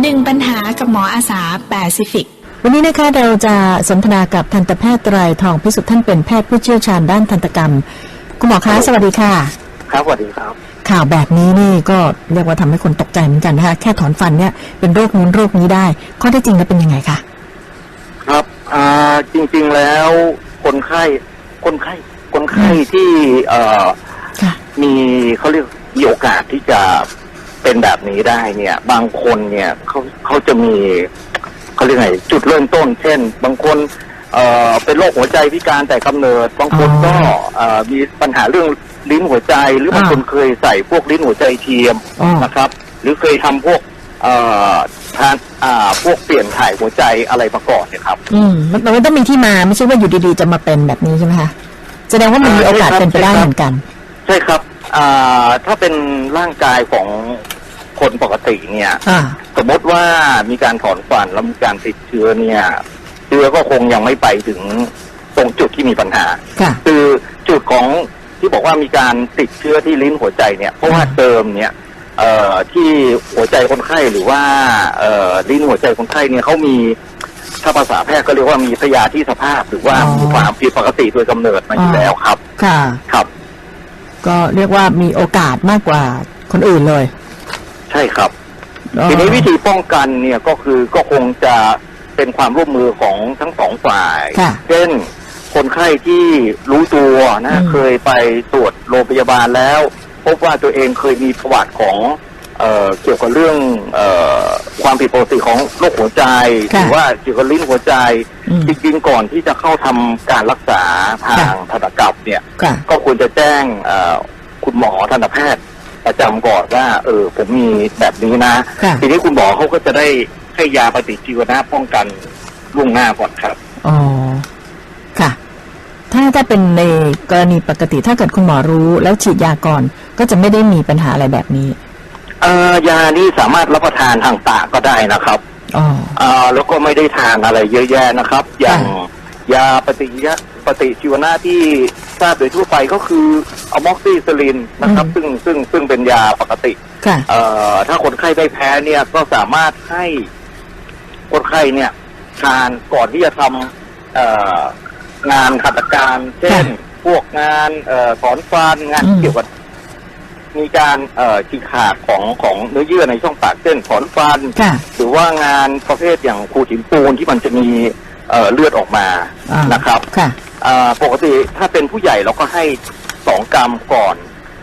หนึ่งปัญหากับหมออาสาแปซิฟิก วันนี้นะคะเราจะสนทนากับทันตแพทย์ไตรทองพิสุทธิ์ท่านเป็นแพทย์ผู้เชี่ยวชาญด้านทันตกรรม คุณหมอคะสวัสดีค่ะ ครับสวัสดีครับ ข่าวแบบนี้นี่ก็เรียกว่าทำให้คนตกใจเหมือนกันนะคะแค่ถอนฟันเนี่ยเป็นโรคนู้นโรคนี้ได้ ข้อเท็จจริงแล้วเป็นยังไงคะครับอ่าจริงๆแล้วคนไข้คนไข้คนไข้ที่เอ่อค่ะมีเขาเรียกมีโอกาสที่จะ เป็นแบบนี้ได้เนี่ย บางคนเนี่ยเขาเขาจะมีเขาเรียกไงจุดเริ่มต้น เช่น บางคนเอ่อเป็นโรคหัวใจพิการแต่กำเนิด บางคนอ๋อก็เอ่อมีปัญหาเรื่องลิ้นหัวใจ หรือบางอ่าคนเคยใส่พวกลิ้นหัวใจเทียมอ๋อนะครับ หรือเคยทำพวกเอ่อทานอ่าพวกเปลี่ยนถ่ายหัวใจอะไรมาก่อนเนี่ยครับ อืมมันมันต้องมีที่มาไม่ใช่ว่าอยู่ดีๆจะมาเป็นแบบนี้ใช่ไหมคะแสดงว่ามันมีโอกาสเป็นไปได้เหมือนกัน ใช่ครับอ่าถ้าเป็นร่างกายของ คนปกติเนี่ยอ่าสมมติว่ามีการถอนฟันแล้วมีการติดเชื้อเนี่ยเชื้อก็คงยังไม่ไปถึงตรงจุดที่มีปัญหาค่ะคือจุดของที่บอกว่ามีการติดเชื้อที่ลิ้นหัวใจเนี่ยเพราะว่าอ่าเดิมเนี่ยเอ่อที่หัวใจคนไข้หรือว่าเอ่อลิ้นหัวใจคนไข้เนี่ยเขามีถ้าภาษาแพทย์ก็เรียกว่ามีพยาธิสภาพ หรือว่ามีความผิดปกติโดยกำเนิดมาอยู่แล้วครับ ค่ะครับ ก็เรียกว่ามีโอกาสมากกว่าคนอื่นเลย ใช่ครับอ๋อทีนี้วิธีป้องกันเนี่ยก็คือก็คงจะเป็นความร่วมมือของทั้งสองฝ่ายค่ะเช่น คนไข้ที่รู้ตัวนะอืมเคยไปตรวจโรงพยาบาลแล้ว พบว่าตัวเองเคยมีประวัติของเอ่อเกี่ยวกับเรื่องเออความผิดปกติของโรคหัวใจหค่ะรือว่าเกี่ยวกับลิ้นหัวใจอืมจริงๆก่อนที่จะเข้าทำการรักษาทางทันตกรรมเนี่ยค่ะก็ควรจะแจ้งเอ่อคุณหมอทันตแพทย์ ประจำก่อนว่า เออ ผมมีแบบนี้นะค่ะทีนี้คุณหมอเขาก็จะได้ให้ยาปฏิชีวนะป้องกันล่วงหน้าก่อนครับอ๋อค่ะ ถ้าถ้าเป็นในกรณีปกติถ้าเกิดคุณหมอรู้ แล้วฉีดยาก่อนก็จะไม่ได้มีปัญหาอะไรแบบนี้เอ่อยานี่สามารถรับประทานทางปากก็ได้นะครับอ๋อเอ่อแล้วก็ไม่ได้ทานอะไรเยอะแยะนะครับ อย่างค่ะยาปฏิยะ ปฏิชีวนะที่ทราบโดยทั่วไปก็คืออะม็อกซิซิลินนะครับ ซึ่งซึ่งซึ่งเป็นยาปกติค่ะ เอ่อถ้าคนไข้ได้แพ้เนี่ยก็สามารถให้คนไข้เนี่ยทานก่อนที่จะทำเอ่องานหัตถการ เช่น พวกงานเอ่อถอนฟันงานอืม เกี่ยวกับ มีการเอ่อฉีกขาดของของเนื้อเยื่อในช่องปากเช่นถอนฟัน ค่ะ หรือว่างานประเภทอย่างขูดหินปูนที่มันจะมีเอ่อเลือดออกมาอ่าน นะครับ ค่ะเอ่อ ปกติถ้าเป็นผู้ใหญ่เราก็ให้สองกรัมก่อน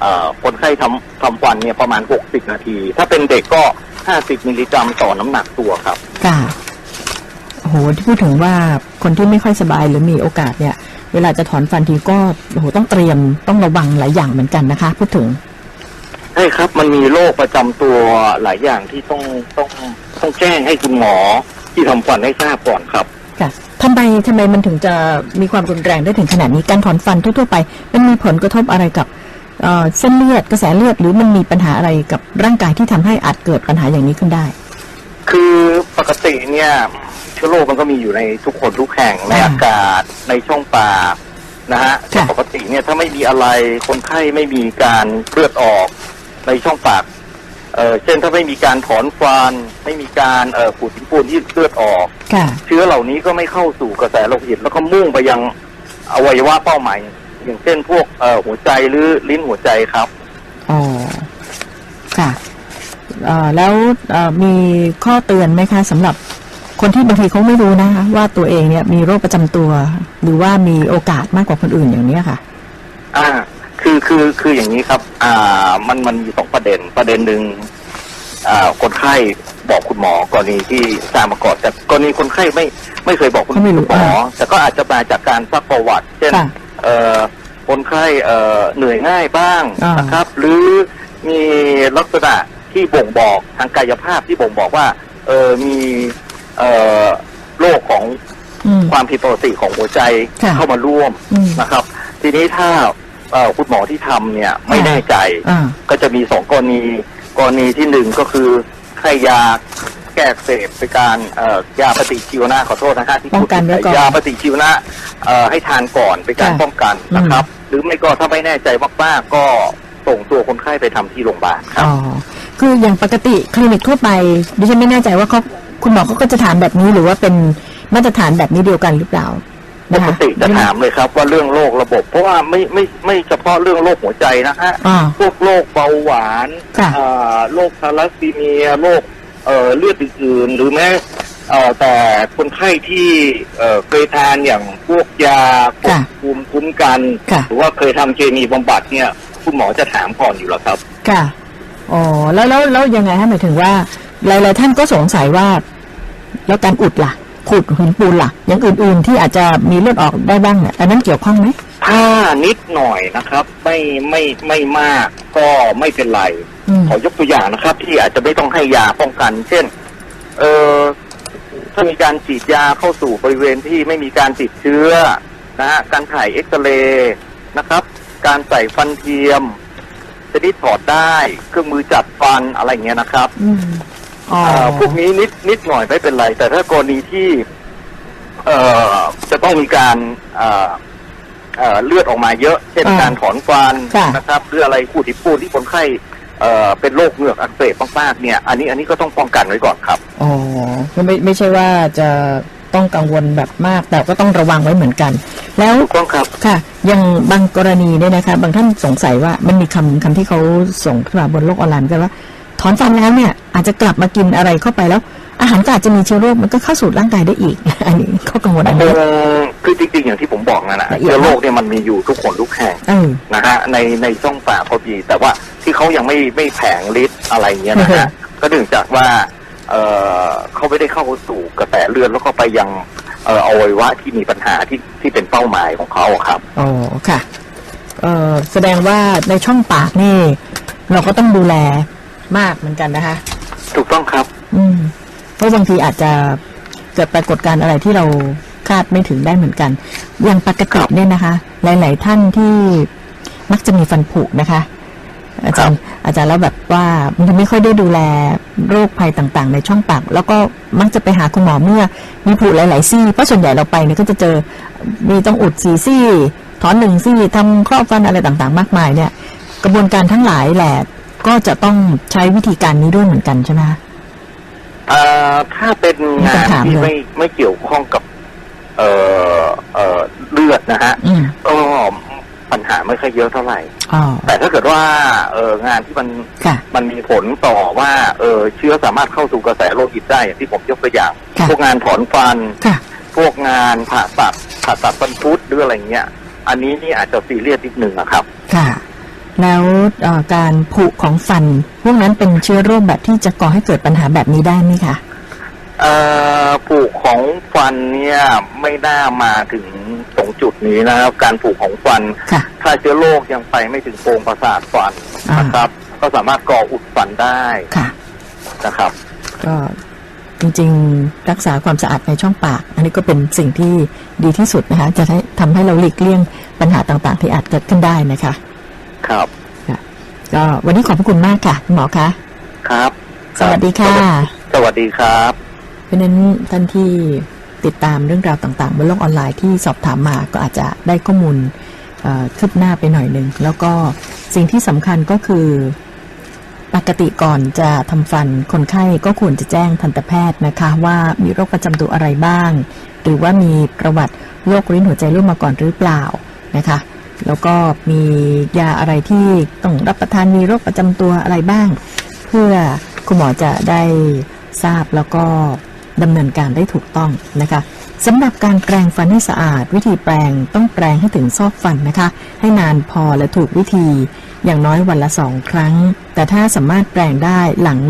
เอ่อคนไข้ทำทำฟันเนี่ยประมาณหกสิบนาที ถ้าเป็นเด็กก็ห้าสิบมิลลิกรัมต่อน้ำหนักตัวครับค่ะโอ้โหที่พูดถึงว่าคนที่ไม่ค่อยสบายหรือมีโอกาสเนี่ย เวลาจะถอนฟันทีก็โอ้โหต้องเตรียมต้องระวังหลายอย่างเหมือนกันนะคะ พูดถึงใช่ครับมันมีโรคประจำตัวหลายอย่างที่ต้องต้องต้องแจ้งให้คุณหมอที่ทำฟันให้ทราบก่อนครับ ค่ะทำไมทำไมมันถึงจะมีความรุนแรงได้ถึงขนาดนี้การถอนฟันทั่วๆไป มันมีผลกระทบอะไรกับเอ่อเส้นเลือดกระแสเลือดหรือมันมีปัญหาอะไรกับร่างกายที่ทำให้อาจเกิดปัญหาอย่างนี้ขึ้นได้ คือปกติเนี่ยเชื้อโรคมันก็มีอยู่ในทุกคนทุกแห่งในอ่าอากาศในช่องปากนะฮะค่ะปกติเนี่ยถ้าไม่มีอะไรคนไข้ไม่มีการเลือดออกในช่องปาก เออเช่นถ้าไม่มีการถอนฟันไม่มีการเอ่อขูดหินปูนที่เลือดออกค่ะเชื้อเหล่านี้ก็ไม่เข้าสู่กระแสโลหิตแล้วก็มุ่งไปยังอวัยวะเป้าหมายอย่างเช่นพวกเอ่อหัวใจหรือลิ้นหัวใจครับอ๋อค่ะเอ่อแล้วเอ่อมีข้อเตือนไหมคะสำหรับคนที่บางทีเขาไม่รู้นะคะว่าตัวเองเนี่ยมีโรคประจำตัว หรือว่ามีโอกาสมากกว่าคนอื่นอย่างเนี้ยค่ะ อ่า คือคือคืออย่างนี้ครับ อ่า มันมันมีสองประเด็นประเด็นหนึ่งอ่าคนไข้บอกคุณหมอกรณีที่ทราบมาก่อนแต่กรณีคนไข้ไม่ไม่เคยบอกคุณเขาไม่รู้หมออ่าแต่ก็อาจจะมาจากการซักประวัติ เช่น ค่ะเอ่อคนไข้เอ่อเหนื่อยง่ายบ้างอ่าน นะครับ หรือมีลักษณะที่บ่งบอกทางกายภาพที่บ่งบอกว่า เออมีเอ่อโรคของ อืม ความผิดปกติของหัวใจค่ะเข้ามาร่วมอืมนะครับ ทีนี้ถ้าเอ่อ คุณหมอที่ทำเนี่ยไม่ค่ะแน่ใจอ่าก็จะมีสองกรณีกรณีที่หนึ่งก็คือให้ยาแก้อักเสพเป็นการเอ่อยาปฏิชีวนะขอโทษนะฮะที่ป้องกันไว้ก่อนยาปฏิชีวนะเอ่อให้ทานก่อนเป็นการค่ะป้องกันนะครับ หรือไม่ก็ถ้าไม่แน่ใจมากๆก็ส่งตัวคนไข้ไปทำที่โรงพยาบาลครับอ๋อคืออย่างปกติคลินิกทั่วไปดิฉันไม่แน่ใจว่าเขาคุณหมอเขาก็จะถามแบบนี้หรือว่าเป็นมาตรฐานแบบนี้เดียวกันหรือเปล่า ปนะกคะติจะถามเลยครับว่าเรื่องโรคระบบ เพราะว่าไม่ไม่ไม่เฉพาะเรื่องโรคหัวใจนะฮะอ่าพวกโรคเบาหวานค่ะอ่าโรคทาลัสซีเมียโรคเอ่อเลือดอื่นๆหรือแม้เอ่อแต่คนไข้ที่เอ่อเคยทานอย่างพวกยาพวกค่ะภูมิคุ้มกันค่ะหรือว่าเคยทำเคมีบำบัดเนี่ย คุณหมอจะถามก่อนอยู่แล้วครับ ค่ะอ๋อแล้วแล้วแล้วยังไงฮะหมายถึงว่าหลายๆท่านก็สงสัยว่า แล้วการอุดล่ะ ขุดหินปูนล่ะ อย่างอื่นๆที่อาจจะมีเลือดออกได้บ้างเนี่ยอันนั้นเกี่ยวข้องไหมถ้านิดหน่อยนะครับ ไม่ไม่ไม่มากก็ไม่เป็นไรอืมขอยกตัวอย่างนะครับ ที่อาจจะไม่ต้องให้ยาป้องกัน เช่น เออถ้ามีการฉีดยาเข้าสู่บริเวณที่ไม่มีการติดเชื้อนะฮะการถ่ายเอ็กซเรย์นะครับ การใส่ฟันเทียมชนิดถอดได้ เครื่องมือจัดฟันอะไรอย่างเงี้ยนะครับอืมอ๋อเอ่อ พวกนี้นิดนิดหน่อยไม่เป็นไร แต่ถ้ากรณีที่ เอ่อจะต้องมีการเอ่อเอ่อเลือดออกมาเยอะ เช่นอ่าการถอนฟันค่ะนะครับหรืออะไรขูดที่ปูดที่คนไข้เอ่อเป็นโรคเหงือกอักเสบมากๆเนี่ย อันนี้อันนี้ก็ต้องป้องกันไว้ก่อนครับอ๋อก็ไม่ไม่ใช่ว่าจะต้องกังวลแบบมาก แต่ก็ต้องระวังไว้เหมือนกัน แล้วถูกต้องครับค่ะอย่างบางกรณีเนี่ยนะคะ บางท่านสงสัยว่ามันมีคำคำที่เขาส่งขึ้นมาบนโลกออนไลน์กันว่า ถอนฟันแล้วเนี่ย อาจจะกลับมากินอะไรเข้าไปแล้ว อาหารก็อาจจะมีเชื้อโรคมันก็เข้าสู่ร่างกายได้อีก อันนี้เขากังวลอันคนี้งคือจริงๆอย่างที่ผมบอกนั่นแหละละเอียดเชื้อโรคเนี่ยมันมีอยู่ทุกคนทุกแห่งเออนะฮะในในช่องปากเขามีแต่ว่าที่เขายังไม่ไม่แผงฤทธิ์อะไรเงี้ยนะอือฮะฮึก็เนื่องจากว่าเออเขาไม่ได้เข้าสู่กระแสเลือดแล้วก็ไปยังเอ่ออวัยวะที่มีปัญหาที่ที่เป็นเป้าหมายของเขาอะครับอ๋อค่ะเออแสดงว่าในช่องปากนี่ เราก็ต้องดูแลมากเหมือนกันนะคะ ถูกต้องครับ อืมเพราะบางทีอาจจะเกิดปรากฏการณ์อะไรที่เราคาดไม่ถึงได้เหมือนกัน อย่างปกติเนี่ยนะคะ หลาย ๆ ท่านที่มักจะมีฟันผุนะคะ อาจารย์อาจารย์แล้วแบบว่ามันไม่ค่อยได้ดูแลโรคภัยต่าง ๆ ในช่องปาก แล้วก็มักจะไปหาคุณหมอเมื่อมีผุหลาย ๆ ซี่ เพราะส่วนใหญ่เราไปเนี่ยก็จะเจอมีต้องอุดสี่ซี่ถอนหนึ่งซี่ทำครอบฟันอะไรต่าง ๆ มากมายเนี่ย กระบวนการทั้งหลายแหละ ก็จะต้องใช้วิธีการนี้ด้วยเหมือนกันใช่ไหมคะ เอ่อถ้าเป็นงานจะถามที่เลยไม่ไม่เกี่ยวข้องกับ เอ่อเอ่อเลือดนะฮะอืม ก็ปัญหาไม่ค่อยเยอะเท่าไหร่ อ๋อ แต่ถ้าเกิดว่าเอองานที่มันค่ะ มันมีผลต่อว่าเออเชื้อสามารถเข้าสู่กระแสโลหิตได้อย่างที่ผมยกตัวอย่าง ค่ะ พวกงานถอนฟัน ค่ะ พวกงานผ่าตัดผ่าตัดฟันพุดหรืออะไรเงี้ย อันนี้นี่อาจจะซีเรียสนิดนึงนะครับ ค่ะ แล้วเอ่อการผุของฟัน พวกนั้นเป็นเชื้อโรคแบบที่จะก่อให้เกิดปัญหาแบบนี้ได้ไหมคะเอ่อผูกของฟันเนี่ยไม่น่ามาถึงตรงจุดนี้นะครับ การผูกของฟันค่ะถ้าเชื้อโรคยังไปไม่ถึงโพรงประสาทฟันอ่านนะครับ ก็สามารถก่ออุดฟันได้ค่ะนะครับ ก็จริงๆ รักษาความสะอาดในช่องปาก อันนี้ก็เป็นสิ่งที่ดีที่สุดนะคะ จะให้ทำให้เราหลีกเลี่ยงปัญหาต่างๆ ที่อาจเกิดขึ้นได้นะคะ ครับก็วันนี้ขอบพระคุณมากค่ะคุณหมอคะครับ สวัสดีค่ะ สวัสดีครับ เพราะฉะนั้นท่านที่ติดตามเรื่องราวต่างๆบนโลกออนไลน์ที่สอบถามมาก็อาจจะได้ข้อมูลเอ่อคืบหน้าไปหน่อยหนึ่งแล้วก็สิ่งที่สำคัญก็คือปกติก่อนจะทำฟันคนไข้ก็ควรจะแจ้งทันตแพทย์นะคะ ว่ามีโรคประจำตัวอะไรบ้าง หรือว่ามีประวัติโรคลิ้นหัวใจรั่วมาก่อนหรือเปล่านะคะ แล้วก็มียาอะไรที่ต้องรับประทานมีโรคประจำตัวอะไรบ้าง เพื่อคุณหมอจะได้ทราบแล้วก็ดำเนินการได้ถูกต้องนะคะสำหรับการแปรงฟันให้สะอาด วิธีแปรงต้องแปรงให้ถึงซอกฟันนะคะ ให้นานพอและถูกวิธี อย่างน้อยวันละสองครั้ง แต่ถ้าสามารถแปรงได้หลัง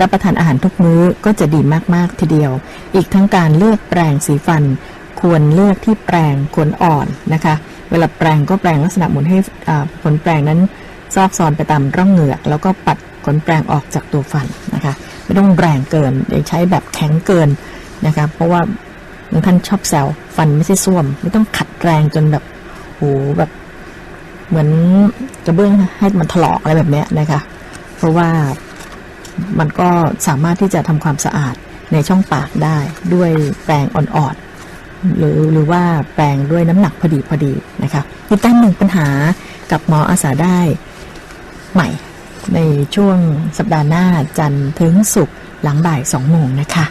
รับประทานอาหารทุกมื้อก็จะดีมาก ๆ ทีเดียว อีกทั้งการเลือกแปรงสีฟัน ควรเลือกที่แปรงขนอ่อนนะคะ วลาแปรงก็แปรงลักษณะหมุนให้ขนแปรงนั้นซอกซอนไปตามร่องเหงือก แล้วก็ปัดขนแปรงออกจากตัวฟันนะคะ ไม่ต้องแรงเกินอย่าใช้แบบแข็งเกินนะคะเพราะว่าบางท่านชอบแซวฟันไม่ใช่ส้วม ไม่ต้องขัดแรงจนแบบโหแบบ เหมือนกระเบื้องให้มันถลอกอะไรแบบนี้นะคะเพราะว่ามันก็สามารถที่จะทำความสะอาดในช่องปากได้ด้วยแปรงอ่อน หรือหรือว่าแปลงด้วยน้ำหนักพอดีพอดีนะคะอีกด้านหนึ่งปัญหากับหมออาสาได้ใหม่ ในช่วงสัปดาห์หน้าจันทร์ถึงศุกร์หลังบ่ายสองโมงนะคะ